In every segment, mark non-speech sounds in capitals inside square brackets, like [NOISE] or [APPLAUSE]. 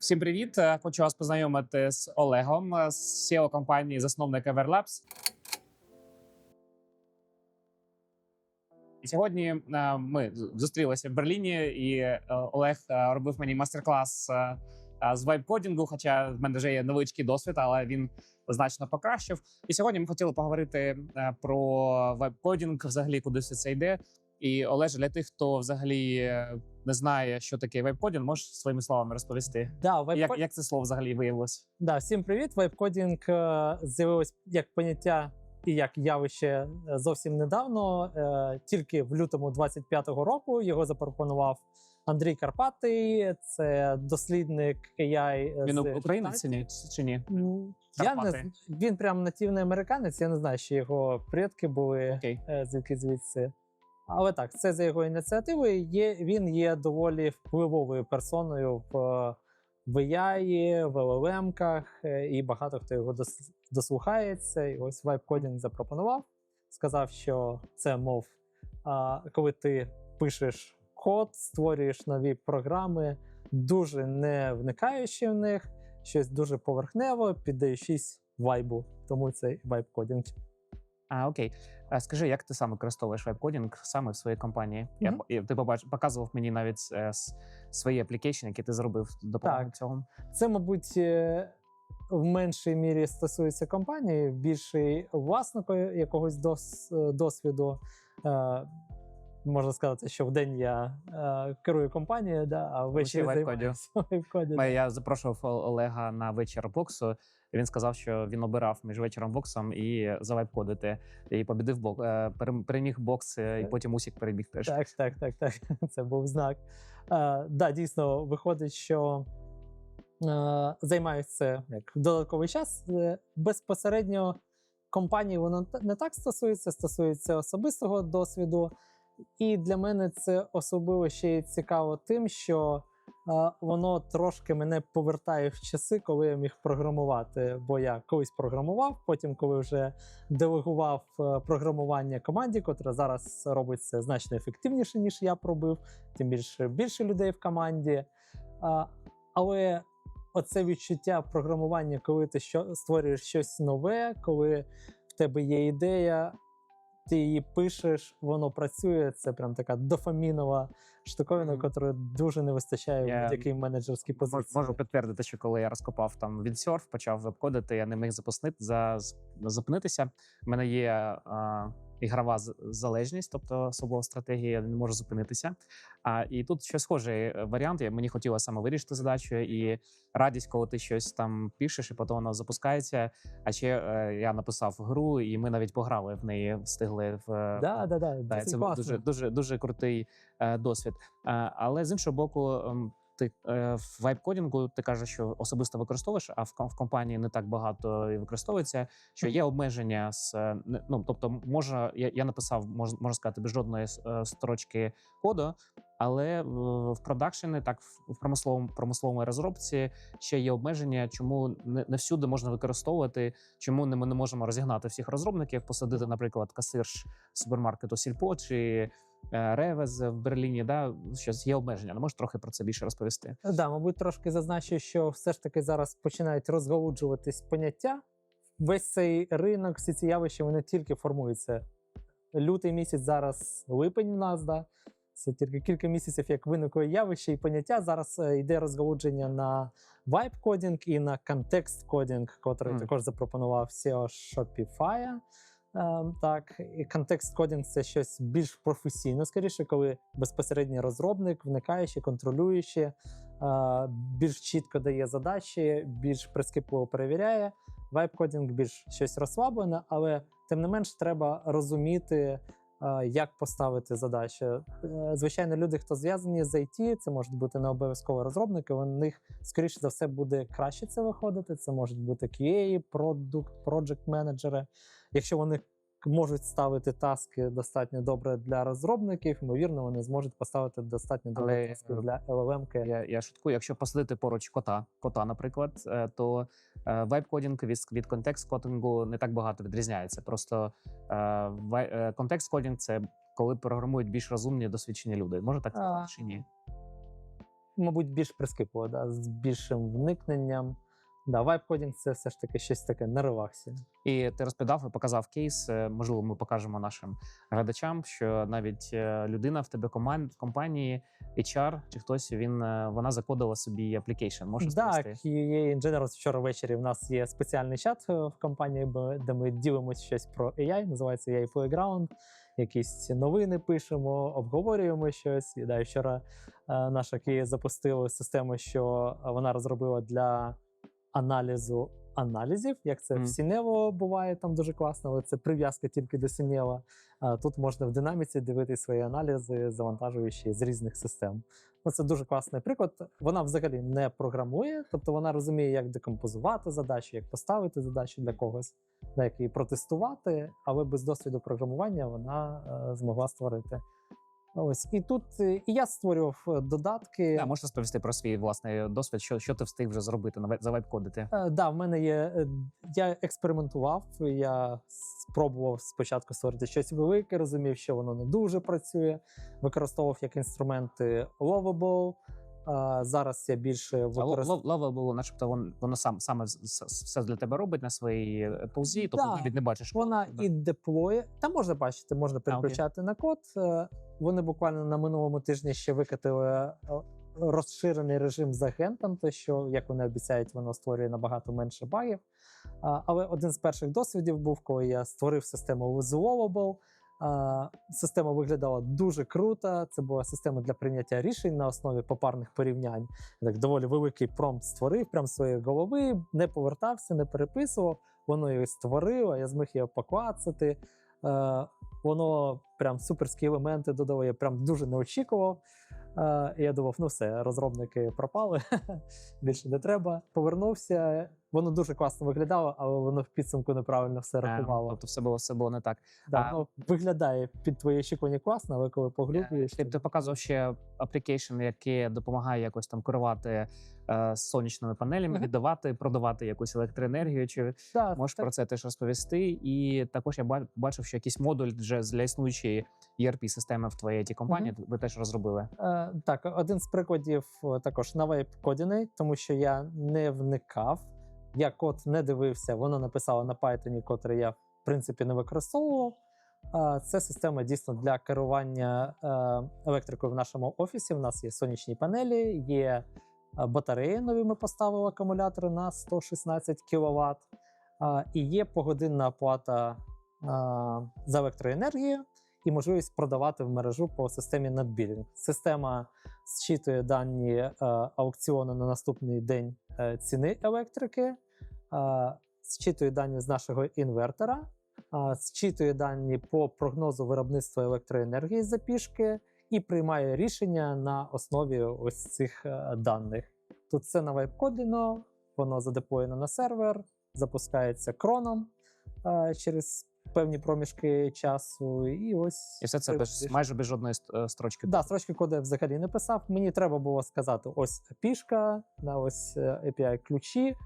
Всім привіт! Е, Хочу вас познайомити з Олегом е, з SEO компанії, засновник Everlabs. Сьогодні е, ми зустрілися в Берліні, і Олег робив мені майстер-клас з вайб-кодінгу, хоча в мене вже є невеличкий досвід, але він значно покращив. І сьогодні ми хотіли поговорити про вайб-кодінг, взагалі куди все це йде. І Олеже, для тих, хто взагалі не знає, що таке веб-кодінг, можеш своїми словами розповісти, Да, веб як, як це слово взагалі виявилось? да, всім привіт. Веб-кодінг е, з'явилось як поняття і як явище е, зовсім недавно. Е, Тільки в лютому 25-го року його запропонував Андрій Карпатий. Це дослідник AI. Він з українець чи ні? Чи ні? Я не він прям нативний американець. Я не знаю, що його предки були Окей. звідки звідси. Але так, це за його ініціативою. Є він є доволі впливовою персоною в, е, в LLM-ках, е, і багато хто його дос, дослухається. І ось Vibe запропонував. Сказав, що це мов, коли ти пишеш код, створюєш нові програми, дуже не вникаючи в них, щось дуже поверхнево, піддаючись вайбу. Тому це вайб-кодінг. А, окей. А, скажи, як ти сам використовуєш веб-кодінг саме в своїй компанії? Mm -hmm. Я ти побач, показував мені навіть е, свої аплікейшн, які ти зробив допомогою цього. Це, мабуть, е, в меншій мірі стосується компанії, в більшій власнику якогось дос, досвіду. Е, Можна сказати, що в день я е, керую компанією, да, а ввечері займаюся. [LAUGHS] Я запрошував Олега на вечір боксу. Він сказав, що він обирав між вечором боксом і завайб-кодити. І побідив бок, е, переміг бокс, е, і потім Усік переміг теж. Так, так, так, так. [LAUGHS] Це був знак. Е, да, дійсно, виходить, що е, займаюся як додатковий час. Е, безпосередньо компанії воно не так стосується, стосується особистого досвіду. І для мене це особливо ще й цікаво тим, що е, воно трошки мене повертає в часи, коли я міг програмувати. Бо я колись програмував, потім, коли вже делегував е, програмування команді, котра зараз робить це значно ефективніше, ніж я пробив, тим більше більше людей в команді. А, але оце відчуття програмування, коли ти що, створюєш щось нове, коли в тебе є ідея, ти її пишеш, воно працює. Це прям така дофамінова штуковина, якої дуже не вистачає в будь-якій менеджерській позиції. Можу підтвердити, що коли я розкопав там Windsurf, почав веб-кодити, я не міг запуснити, за, зупинитися. У мене є а, ігрова залежність, тобто особова стратегія, не можу зупинитися. А, і тут щось схожий е, варіант. Мені хотілося саме вирішити задачу, і радість, коли ти щось там пишеш, і потім воно запускається. А ще е, я написав гру, і ми навіть пограли в неї, встигли в е, Да, да, да, це класно. дуже дуже дуже крутий досвід. Але з іншого боку, ем, ти е, в вайб-кодінгу ти кажеш, що особисто використовуєш, а в, компанії не так багато і використовується. Що є обмеження з е, ну, тобто, може, я, я написав, можна, можна сказати, без жодної е, строчки коду. Але в, продакшені, так в, промисловому промисловому розробці ще є обмеження, чому не, не всюди можна використовувати, чому не ми не можемо розігнати всіх розробників, посадити, наприклад, касирш супермаркету Сільпо чи Ревез в Берліні. Да, щось є обмеження. Не можеш трохи про це більше розповісти? Да, мабуть, трошки зазначу, що все ж таки зараз починають розгалуджуватись поняття. Весь цей ринок, всі ці явища, вони тільки формуються. Лютий місяць зараз липень у нас, да. Це тільки кілька місяців, як виникло явище і поняття. Зараз е, йде розгалудження на вайб-кодінг і на контекст-кодінг, котрий Мгм. також запропонував SEO Shopify. Ем, так, і контекст кодінг це щось більш професійне, скоріше, коли безпосередньо розробник, вникаючи, контролюючи, е, більш чітко дає задачі, більш прискіпливо перевіряє. Вайб-кодінг більш щось розслаблене, але тим не менш треба розуміти, е, як поставити задачі. Е, Звичайно, люди, хто зв'язані з IT, це можуть бути не обов'язково розробники. У них скоріше за все буде краще це виходити. Це можуть бути QA, продукт, project менеджери. Якщо вони можуть ставити таски достатньо добре для розробників, ймовірно, вони зможуть поставити достатньо добре Але, таски е, для LLM-ки. Я, я шуткую, якщо посадити поруч кота, кота, наприклад, е, то е, вайб-кодінг від, від контекст-кодінгу не так багато відрізняється. Просто е, е, контекст-кодінг це коли програмують більш розумні досвідчені люди. Може так А. сказати чи ні? мабуть, більш прискіпливо, да, з більшим вникненням. Да, вайб-кодінг це все ж таки щось таке на релаксі. І ти розповідав і показав кейс. е, Можливо, ми покажемо нашим глядачам, що навіть е, людина в тебе команд компанії, HR чи хтось він е, вона закодила собі application. Можеш Так, сповісти? QA вчора ввечері в нас є спеціальний чат в компанії, де ми ділимося щось про AI, називається AI Playground. Якісь новини пишемо, обговорюємо щось. І да, вчора наша QA запустила систему, що вона розробила для аналізу аналізів. Як це Мгм. в Сінево буває там дуже класно, але це прив'язка тільки до Сінева. Тут можна в динаміці дивитися свої аналізи, завантажуючи з різних систем. Ну, це дуже класний приклад. Вона взагалі не програмує, тобто вона розуміє, як декомпозувати задачу, як поставити задачу для когось, да, як протестувати, але без досвіду програмування вона е, змогла створити. Ось і тут е, і я створював е, додатки. Да, можеш розповісти про свій власний досвід, що, що ти встиг вже зробити завайбкодити? Е, да, в мене є. е, Я експериментував. Я спробував спочатку створити щось велике, розумів, що воно не дуже працює. Використовував як інструменти Lovable. А зараз я більше використовую. Лава було, начебто, воно, воно сам саме все для тебе робить на своїй е, тулзі, тобто Да. навіть не бачиш. Вона і деплоє. Там можна бачити, можна переключати на код. Е, Вони буквально на минулому тижні ще викатили е, розширений режим з агентом, то що, як вони обіцяють, воно створює набагато менше багів. Але один з перших досвідів був, коли я створив систему. А, Система виглядала дуже круто. Це була система для прийняття рішень на основі попарних порівнянь. Так доволі великий промпт створив, прям з своєї голови, не повертався, не переписував. Воно його створило, я зміг його поклацати. Е, воно прям суперські елементи додало, я прям дуже не очікував. Е, і я думав, ну все, розробники пропали, [LAUGHS] більше не треба. Повернувся. Воно дуже класно виглядало, але воно в підсумку неправильно все Е, рахувало. Тобто все було все було не так. Да, а- воно виглядає під твої очікування класно, але коли поглюблюєш... Ти, ти показував ще аплікейшн, який допомагає якось там керувати е, сонячними панелями, віддавати, продавати якусь електроенергію. Чи да, можеш так, про це теж розповісти? І також я бачив, що якийсь модуль вже для існуючої ERP системи в твоїй it компанії ви теж розробили. Е, так, один з прикладів е, також на вейп-кодіний, тому що я не вникав, я код не дивився, воно написало на Python, котрий я в принципі не використовував. Це система дійсно для керування електрикою в нашому офісі. У нас є сонячні панелі, є батареї нові. Ми поставили акумулятори на 116 кВт, і є погодинна оплата за електроенергію і можливість продавати в мережу по системі NetBilling. Система зчитує дані е, аукціону на наступний день е, ціни електрики, зчитує дані з нашого інвертора, зчитує дані по прогнозу виробництва електроенергії за пішки і приймає рішення на основі ось цих е, даних. Тут все на вайп-кодіно, воно задеплоєно на сервер, запускається кроном е, через певні проміжки часу, і ось І все це без майже без жодної е, строчки. Да, строчки коду я взагалі не писав. Мені треба було сказати: ось пішка, да, ось API ключі.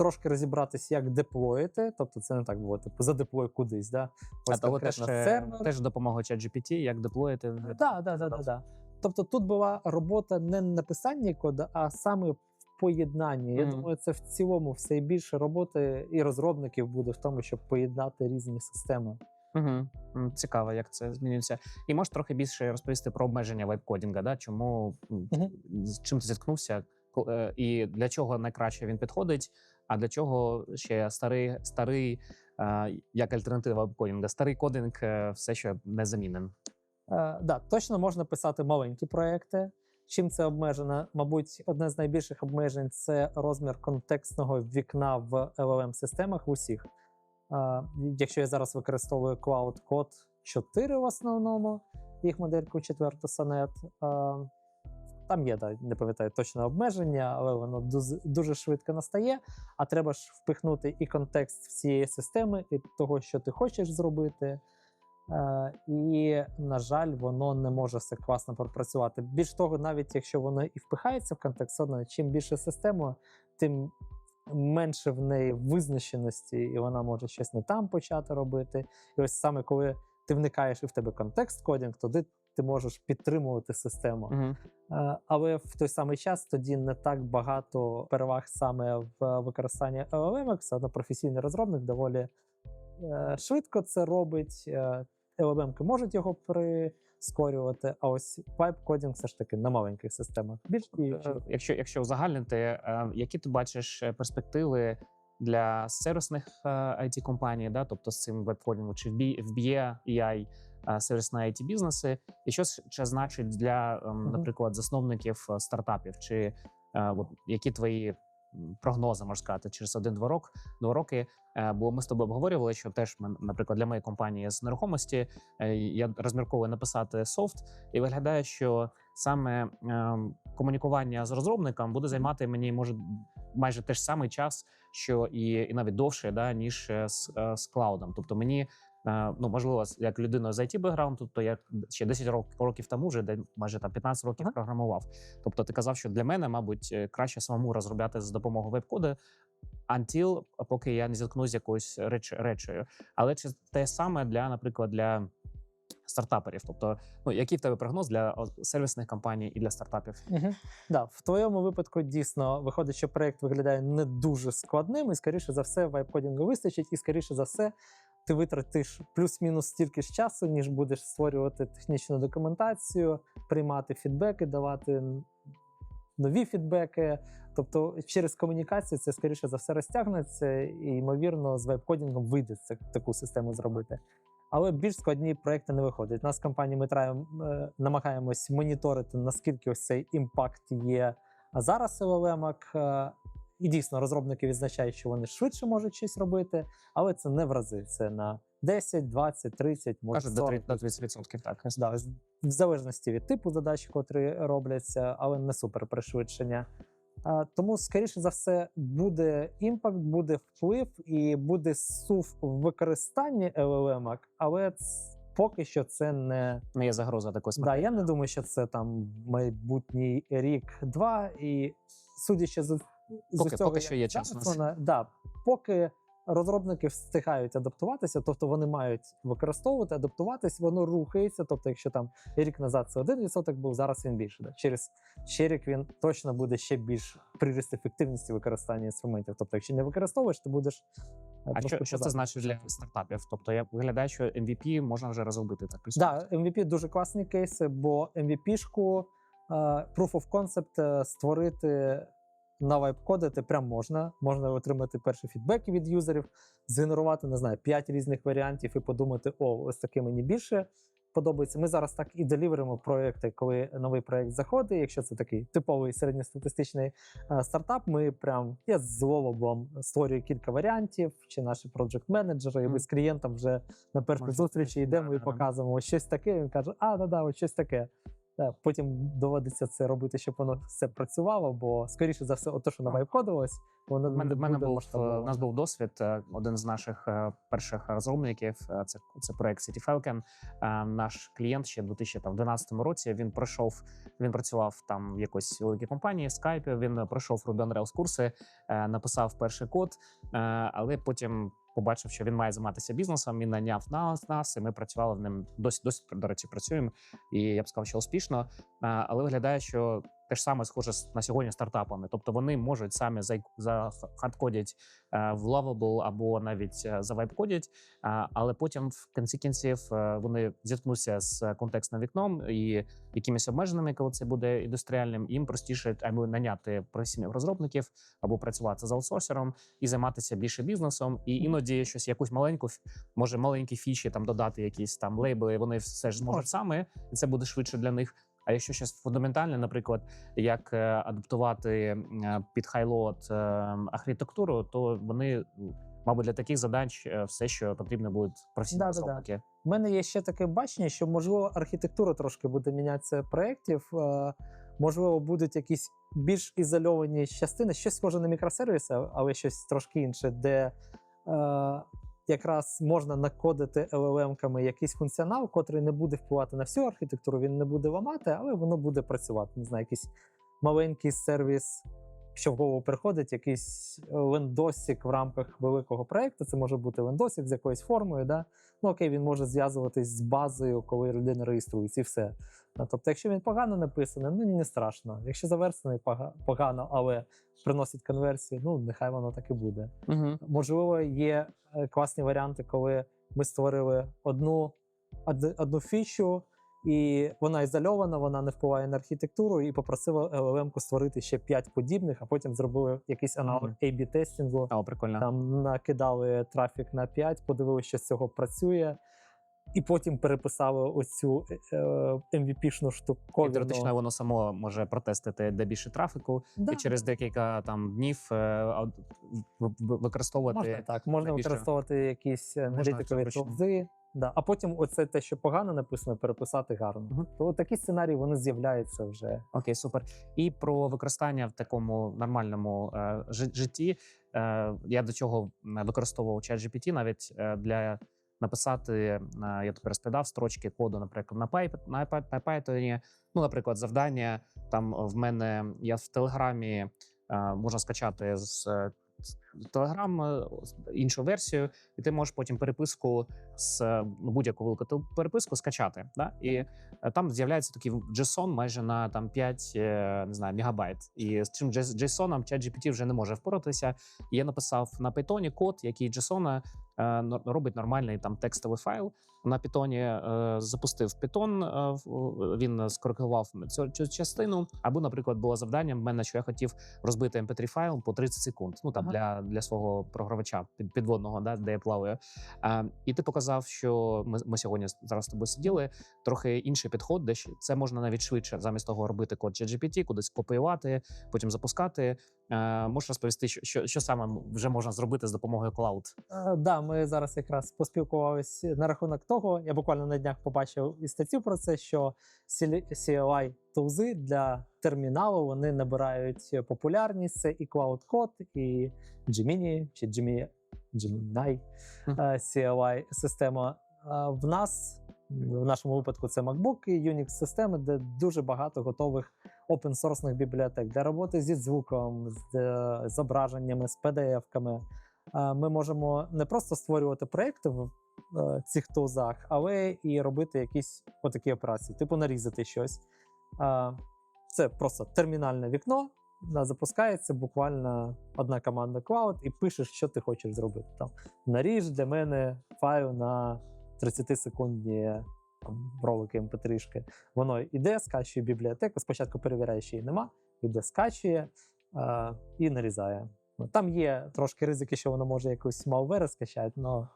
А, трошки розібратися, як деплоїти. Тобто, це не так було, типу, задеплой кудись. Да? А Ось того теж, сервер. теж допомога ChatGPT, як деплоїти. Да, да, да, да. Тобто тут була робота не на написанні коду, а саме в поєднанні. Я Мгм. думаю, це в цілому все і більше роботи і розробників буде в тому, щоб поєднати різні системи. Угу. Цікаво, як це змінюється. І можеш трохи більше розповісти про обмеження веб-кодінга, да? чому Мгм. з чим ти зіткнувся, е, і для чого найкраще він підходить, а для чого ще старий, старий як альтернатива веб-кодінга, старий кодинг е, все ще не замінен. Е, да, точно можна писати маленькі проекти. Чим це обмежено? Мабуть, одне з найбільших обмежень це розмір контекстного вікна в LLM системах усіх. Е, якщо я зараз використовую Cloud Code 4 в основному, їх модельку четверту сонет. Там є, да, не пам'ятаю точно обмеження, але воно дуже, швидко настає. А треба ж впихнути і контекст всієї системи, і того, що ти хочеш зробити. Е, і, на жаль, воно не може все класно пропрацювати. Більш того, навіть якщо воно і впихається в контекст, одно, чим більше система, тим менше в неї визначеності, і вона може щось не там почати робити. І ось саме коли ти вникаєш і в тебе контекст кодінг, тоді ти можеш підтримувати систему. Е, Але в той самий час тоді не так багато переваг саме в використанні LLM. Все одно професійний розробник доволі е, швидко це робить. Е, LLM можуть його прискорювати, а ось вайп-кодінг все ж таки на маленьких системах. Більш Якщо, якщо узагальнити, які ти бачиш перспективи для сервісних it компаній, да, тобто з цим веб-кодінгом, чи вб'є AI сервісні it бізнеси, і що це значить для, ем, наприклад, засновників е, стартапів, чи е, от, які твої прогнози можна сказати через один-два рок, два роки? Е, Бо ми з тобою обговорювали, що теж мен- наприклад, для моєї компанії з нерухомості я розмірковую написати софт, і виглядає, що саме ем, комунікування з розробником буде займати мені може майже те ж самий час, що і, і навіть довше, да, ніж з, з клаудом. Тобто мені. Ну, можливо, як людина з it бекграунду, то я ще 10 рок- років тому вже де- майже там 15 років Ага. програмував. Тобто, ти казав, що для мене, мабуть, е, краще самому розробляти з допомогою веб-коду, until, поки я не зіткнусь з якоюсь реч, речею. Але чи те саме для, наприклад, для стартаперів? Тобто, ну який в тебе прогноз для сервісних компаній і для стартапів? Угу. Да, в твоєму випадку дійсно виходить, що проект виглядає не дуже складним, і скоріше за все, вайп-кодінгу вистачить, і скоріше за все, ти витратиш плюс-мінус стільки ж часу, ніж будеш створювати технічну документацію, приймати фідбеки, давати нові фідбеки. Тобто через комунікацію це скоріше за все розтягнеться, і ймовірно, з веб-кодінгом вийде це, таку систему зробити. Але більш складні проекти не виходять. У нас в компанії ми траємо, е, намагаємось моніторити, наскільки ось цей імпакт є зараз LLM. І дійсно розробники відзначають, що вони швидше можуть щось робити, але це не в рази. Це на 10, 20, 30, може до 40. 30%, так. Да, в залежності від типу задач, котрі робляться, але не супер пришвидшення. Тому, скоріше за все, буде імпакт, буде вплив і буде сув в використанні LLM, але поки що це не Не є загроза такої да, я не думаю, що це там майбутній рік-два. І судячи з Поки- цього, поки що є час. Вона, да, поки розробники встигають адаптуватися, тобто вони мають використовувати, адаптуватись, воно рухається. Тобто, якщо там рік назад це 1% був, зараз він більше. Да. Через ще рік він точно буде ще більш приріст ефективності використання інструментів. Тобто, якщо не використовуєш, то будеш. е, А що, що це значить для стартапів? Тобто я виглядає, що MVP можна вже розробити так. плюс- Да, MVP дуже класні кейси, бо MVP-шку, е, Proof of Concept е, створити на вайп-кодити прям можна. Можна отримати перші фідбеки від юзерів, згенерувати, не знаю, 5 різних варіантів і подумати, о, ось таке мені більше подобається. Ми зараз так і деліверимо проекти, коли новий проект заходить. Якщо це такий типовий середньостатистичний е, стартап, ми прям я з ловобом створюю кілька варіантів, чи наші проджект менеджери, і ми з клієнтом вже на першій зустрічі йдемо і показуємо ось щось таке. Він каже: А, да, да, ось щось таке. Та, Потім доводиться це робити, щоб воно все працювало, бо скоріше за все, ото, що на А. воно мене, мене е, у нас був досвід. е, Один з наших е, перших розробників. е, Це, це проект City Falcon. Е, Наш клієнт ще в 2012 році він пройшов. Він працював там в якоїсь великій компанії в Skype, Він пройшов Ruby on Rails курси, е, написав перший код, е, але потім. Побачив, що він має займатися бізнесом. Він наняв нас, нас, і ми працювали в ним досі досі до речі, працюємо. І я б сказав, що успішно. Але виглядає, що те ж саме схоже на сьогодні стартапами. Тобто вони можуть самі за, за е, в Lovable або навіть е, за вайбкодять, але потім в кінці кінців е, вони зіткнуться з контекстним вікном і якимись обмеженими, коли це буде індустріальним. Їм простіше або наняти професійних розробників або працювати з аутсорсером і займатися більше бізнесом. І іноді щось якусь маленьку може маленькі фічі там додати, якісь там лейбли. Вони все ж зможуть саме, і це буде швидше для них. А якщо щось фундаментальне, наприклад, як е, адаптувати е, під хайлот е, архітектуру, то вони, мабуть, для таких задач все, що потрібно, будуть професійні Да-да-да. У мене є ще таке бачення, що можливо архітектура трошки буде мінятися проєктів. Можливо, будуть якісь більш ізольовані частини, щось схоже на мікросервіси, але щось трошки інше, де е, якраз можна накодити LLM-ками якийсь функціонал, котрий не буде впливати на всю архітектуру, він не буде ламати, але воно буде працювати. Не знаю, якийсь маленький сервіс що в голову приходить якийсь лендосик в рамках великого проекту. Це може бути лендосик з якоюсь формою. Да? Ну окей, він може зв'язуватись з базою, коли людина реєструється, і все. А, Тобто, якщо він погано написаний, ну не страшно. Якщо заверстаний пога- погано, але приносить конверсію, ну нехай воно так і буде. Угу. Можливо, є е, класні варіанти, коли ми створили одну, од- одну фічу, і вона ізольована, вона не впливає на архітектуру, і попросили LLM створити ще 5 подібних, а потім зробили якийсь аналог Мгм. A-B тестінгу. О, прикольно. Там накидали трафік на 5, подивилися, що з цього працює, і потім переписали оцю е, MVP-шну І теоретично воно само може протестити, де більше трафіку, Да. і через декілька там днів е, використовувати. Можна так, можна використовувати якісь е, аналітикові тулзи. Да. А потім оце те, що погано написано, переписати гарно. Мгм. То такі сценарії вони з'являються вже. Окей, супер. І про використання в такому нормальному е, жи- житті. Е, я до м, використовував ChatGPT навіть е, для написати, е, я тут розповідав строчки коду, наприклад, на Py- на на Python. Ну, наприклад, завдання там в мене я в Телеграмі е, можна скачати з. Телеграм е, іншу версію, і ти можеш потім переписку з е, ну, будь-яку велику переписку скачати. Да? І е, там з'являється такий JSON майже на там 5 е, не знаю, мегабайт. І з цим JS- JSON ChatGPT вже не може впоратися. І я написав на Python код, який JSON робить нормальний там текстовий файл. На Python е, запустив Python, е, в- він скоригував цю, цю частину. Або, наприклад, було завдання в мене, що я хотів розбити mp3 файл по 30 секунд. Ну там Ага. для, для свого програвача під, підводного, да, де я плаваю. А, і ти показав, що ми, ми сьогодні зараз з тобою сиділи. Трохи інший підход, де це можна навіть швидше, замість того робити код ChatGPT, кудись копіювати, потім запускати. Е, можеш розповісти, що, що, що саме вже можна зробити з допомогою Cloud? Е, Да, ми зараз якраз поспілкувалися на рахунок того. Я буквально на днях побачив і статтю про це, що CLI тулзи для терміналу вони набирають популярність. Це і Cloud Code, і Gemini, чи Gemini, Gemini е, CLI система. Е, В нас в нашому випадку це MacBook і Unix системи, де дуже багато готових open-source бібліотек для роботи зі звуком, з е, зображеннями, з PDF-ками. Е, Ми можемо не просто створювати проекти в е, цих тулзах, але і робити якісь отакі операції, типу нарізати щось. Е, Це просто термінальне вікно. Запускається буквально одна команда Cloud, і пишеш, що ти хочеш зробити. Там наріж для мене файл на 30 секундні ролики MP3. Воно іде, скачує бібліотеку. Спочатку перевіряє, що її нема, іде, скачує е, і нарізає. Там є трошки ризики, що воно може якусь malware скачати, але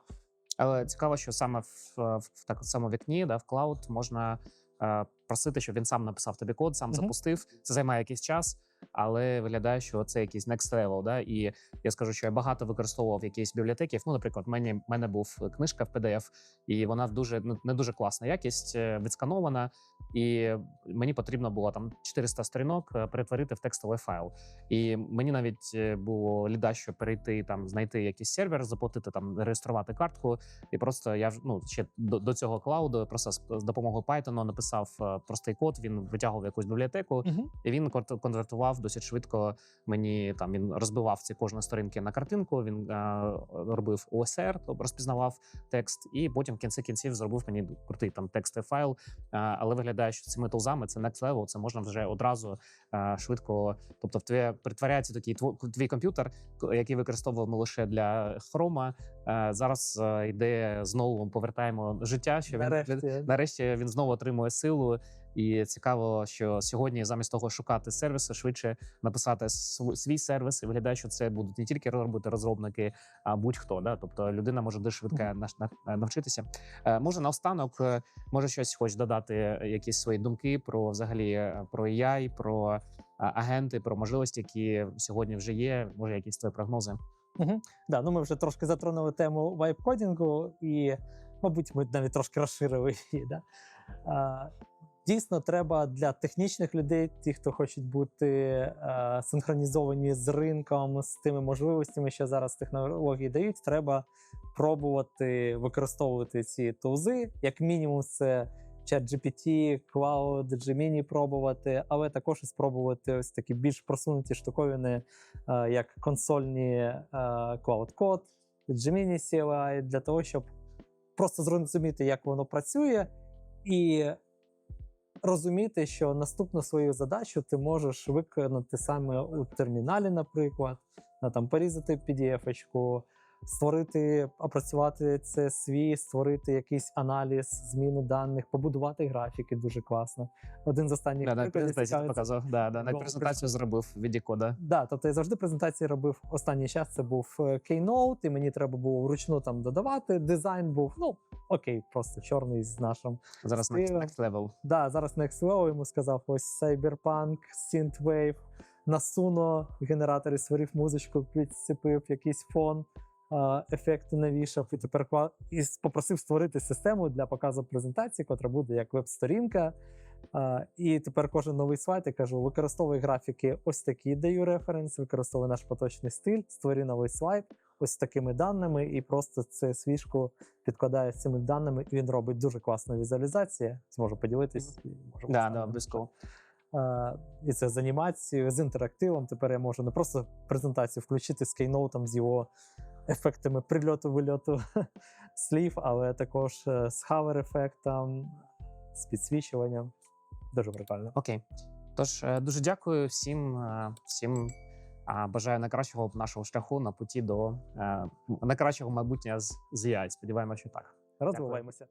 Але цікаво, що саме в, в, в так само вікні, да, в клауд можна е, просити, щоб він сам написав тобі код, сам Мгм. запустив. Це займає якийсь час, але виглядає, що це якийсь next level. Да? І я скажу, що я багато використовував якісь бібліотеки. Ну, наприклад, в мені в мене був книжка в PDF, і вона дуже ну, не дуже класна якість, е, відсканована. І мені потрібно було там 400 сторінок е, перетворити в текстовий файл. І мені навіть е, було ліда, що перейти там, знайти якийсь сервер, заплатити там, реєструвати картку. І просто я ну ще до, до цього клауду просто з, допомогою Python написав простий код. Він витягував якусь бібліотеку, і він кон- конвертував досить швидко. Мені там він розбивав ці кожні сторінки на картинку. Він е, робив OSR, тобто розпізнавав текст, і потім в кінці кінців зробив мені крутий там текстовий файл. Е, але виглядає, що цими тулзами це next level, Це можна вже одразу е, швидко. Тобто, в твоє притворяється такий твій комп'ютер, який використовував лише для хрома. Е, зараз е, йде знову повертаємо життя. Що він нарешті нарешті він знову отримує силу. І цікаво, що сьогодні, замість того, шукати сервіси, швидше написати свій сервіс. І виглядає, що це будуть не тільки робити розробники, а будь-хто. Да? Тобто людина може дуже швидко на- навчитися. Е, Може, наостанок, е, може щось хочеш додати, е, якісь свої думки про взагалі е, про AI, про е, агенти, про можливості, які сьогодні вже є. Може, якісь твої прогнози. Да, ну ми вже трошки затронули тему вайп-кодінгу, і, мабуть, ми навіть трошки розширили її. Да? А, дійсно, треба для технічних людей, ті, хто хочуть бути а, синхронізовані з ринком, з тими можливостями, що зараз технології дають, треба пробувати використовувати ці тулзи. Як мінімум, це ChatGPT, Cloud, Gemini пробувати, але також і спробувати ось такі більш просунуті штуковини, е, як консольні е, Cloud Code, Gemini CLI, для того, щоб просто зрозуміти, як воно працює, і розуміти, що наступну свою задачу ти можеш виконати саме у терміналі, наприклад, на там порізати PDF-очку, створити, опрацювати CSV, створити якийсь аналіз, зміни даних, побудувати графіки дуже класно. Один з останніх Да, презентацію цікавить- показав. Да, да, навіть презентацію зробив в віді кода. Да, тобто я завжди презентації робив останній час. Це був е, Keynote, і мені треба було вручну там додавати. Дизайн був ну окей, просто чорний з нашим. Зараз next, next level. Да, зараз Next Level йому сказав: ось Cyberpunk, Synthwave, на Suno генератори створив музичку, підцепив якийсь фон, а, ефекти навішав, і тепер і попросив створити систему для показу презентації, котра буде як веб-сторінка. І тепер кожен новий слайд я кажу: використовуй графіки, ось такі даю референс, використовуй наш поточний стиль, створі новий слайд, ось такими даними, і просто це свіжку підкладає з цими даними, і він робить дуже класну візуалізацію. Зможу поділитись. і можу Да, да, обов'язково. І це з анімацією, з інтерактивом. Тепер я можу не просто презентацію включити з кейноутом, з його ефектами прильоту вильоту [LAUGHS] слів, але також е, з хавер-ефектом, з підсвічуванням. Дуже прикольно. Окей. Тож е, дуже дякую всім, е, всім. Бажаю найкращого нашого шляху на путі до найкращого майбутнього з, з AI. Сподіваємося, що так. Розвиваємося.